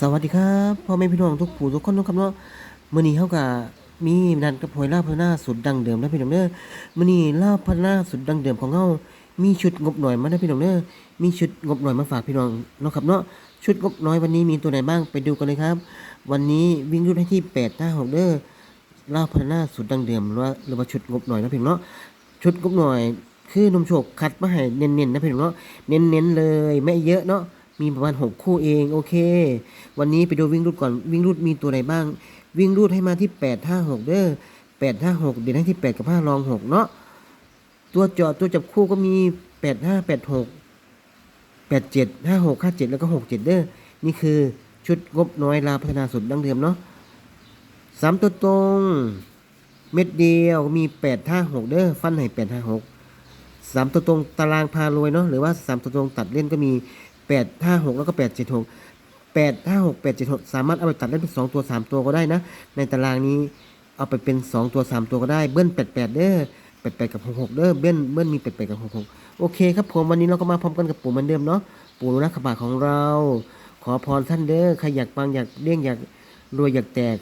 สวัสดีครับพ่อแม่พี่น้องทุกผู้ทุกคนทุกครับเนาะมื้อนี้เฮาก็มีนัดกับหวยลาพัฒนาสุดดังเดิมนะพี่น้องเด้อมื้อนี้ลาพัฒนาสุดดังเดิมของเฮามีชุดงบหน่อยมานะพี่น้องเด้อมีชุดงบหน่อยมาฝากพี่น้องเนาะครับเนาะชุดงบน้อยวันนี้มีตัวไหนบ้างไปดูกันเลยครับ วันนี้วิ่งรุ่นให้ที่8 5 6เด้อลาพัฒนาสุดดังเดิมหรือว่าหรือว่าชุดงบหน่อยนะพี่น้องเนาะชุดงบหน่อยคือนมโชคคัดมาให้เน้นๆนะพี่น้องเนาะเน้นๆเลยไม่เยอะเนาะ มีประมาณหกคู่เอง โอเค วันนี้ไปดูวิ่งรูดก่อน วิ่งรูดมีตัวไหนบ้าง วิ่งรูดให้มาที่แปดห้าหกเด้อแปดห้าหกเดี๋ยวให้ที่แปดกับห้ารองหกเนาะ ตัวจอดตัวจับคู่ก็มีแปดห้าแปดหกแปดเจ็ดห้าหกห้าเจ็ดแล้วก็หกเจ็ดเด้อ นี่คือชุดงบน้อยลาพัฒนาสุดดั้งเดิมเนาะสามตัวตรง เม็ดเดียวมีแปดห้าหกเด้อ ฟันให้แปดห้าหกสามตัวตรงตารางพารวยเนาะ หรือว่าสามตัวตรงตัดเล่นก็มี แปดห้าหกแล้วก็แปดเจ็ดหกแปดห้าหกแปดเจ็ดหกสามารถเอาไปตัดเล่นเป็นสองตัวสามตัวก็ได้นะ ในตารางนี้เอาไปเป็นสองตัวสามตัวก็ได้เบิ้ลแปดแปดเด้อแปดแปดกับหกหกเด้อเบิ้ลเบิ้ลมีแปดแปดกับหกหกโอเคครับผมวันนี้เราก็มาพร้อมกันกับปู่เหมือนเดิมเนาะปู่นักขบาของเรา ขอพรท่านเด้อใครอยากปังอยากเด้งอยากรวยอยากแตก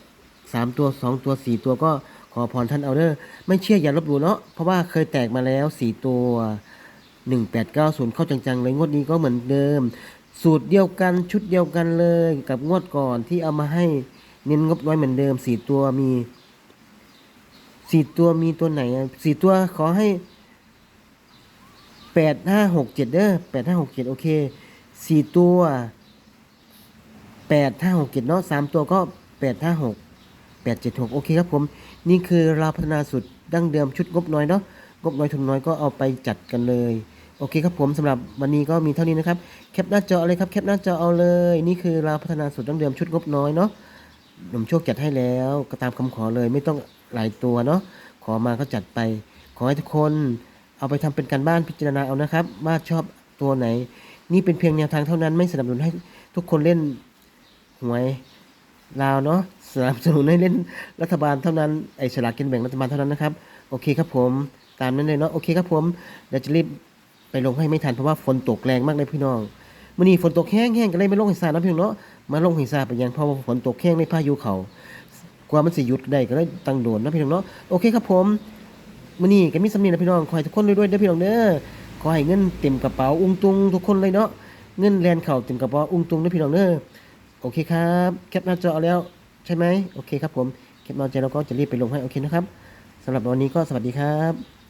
สามตัวสองตัวสี่ตัวก็ขอพรท่านเอาเด้อไม่เชื่ออย่าลบหลู่เนาะเพราะว่าเคยแตกมาแล้วสี่ตัว หนึ่งแปดเก้าศูนย์เข้าจังๆเลยงวดนี้ก็เหมือนเดิม สูตรเดียวกันชุดเดียวกันเลยกับงวดก่อนที่เอามาให้เน้นงบน้อยเหมือนเดิมสี่ตัวมีสี่ตัวมีตัวไหนสี่ตัวขอให้แปดห้าหกเจ็ดเด้อแปดห้าหกเจ็ดโอเคสี่ตัวแปดห้าหกเจ็ดเนาะสามตัวก็แปดห้าหก876โอเคครับผม นี่คือเราพัฒนาสุดดั้งเดิมชุดงบน้อยเนาะงบน้อยทุนน้อยก็เอาไปจัดกันเลย โอเคครับผมสำหรับวันนี้ก็มีเท่านี้นะครับ แคปหน้าจอเลยครับ แคปหน้าจอเอาเลย นี่คือเราพัฒนาสุดดั้งเดิมชุดงบน้อยเนาะหนุ่มโชคจัดให้แล้วก็ตามคำขอเลยไม่ต้องหลายตัวเนาะขอมาก็จัดไป ขอให้ทุกคนเอาไปทำเป็นการบ้านพิจารณาเอานะครับ ว่าชอบตัวไหน นี่เป็นเพียงแนวทางเท่านั้นไม่สนับสนุนให้ทุกคนเล่นหวยลาวเนาะสนับสนุนให้เล่นรัฐบาลเท่านั้นไอ้ฉลากกินแบ่งรัฐบาลเท่านั้นนะครับ โอเคครับผมตามนั้นเลยเนาะโอเคครับผมเดี๋ยวจะรีบ ไปลงให้ไม่ทันเพราะว่าฝนตกแรงมากเลยพี่น้องมื่อนี้ฝนตกแห้งๆก็เลยไม่ลงหิสานะพี่น้องเนาะมาลงหิสาไปยังเพราะว่าฝนตกแห้งในพายุเขากว่ามันสิหยุดได้ก็เลยตั้งโดนนะพี่น้องเนาะโอเคครับผมมื่อนี้ก็มีสำเนียงนะพี่น้องขอให้ทุกคนรวยๆเด้อพี่น้องเด้อขอให้เงินเต็มกระเป๋าอุ้งตุงทุกคนเลยเนาะเงินแลนเข่าเต็มกระเป๋าอุ้งตุงด้อพี่น้องเด้อโอเคครับแคปหน้าจอเอาแล้วใช่ไหมโอเคครับผมแคปหน้าจอเราก็จะรีบไปลงให้โอเคนะครับสำหรับวันนี้ก็สวัสดีครับ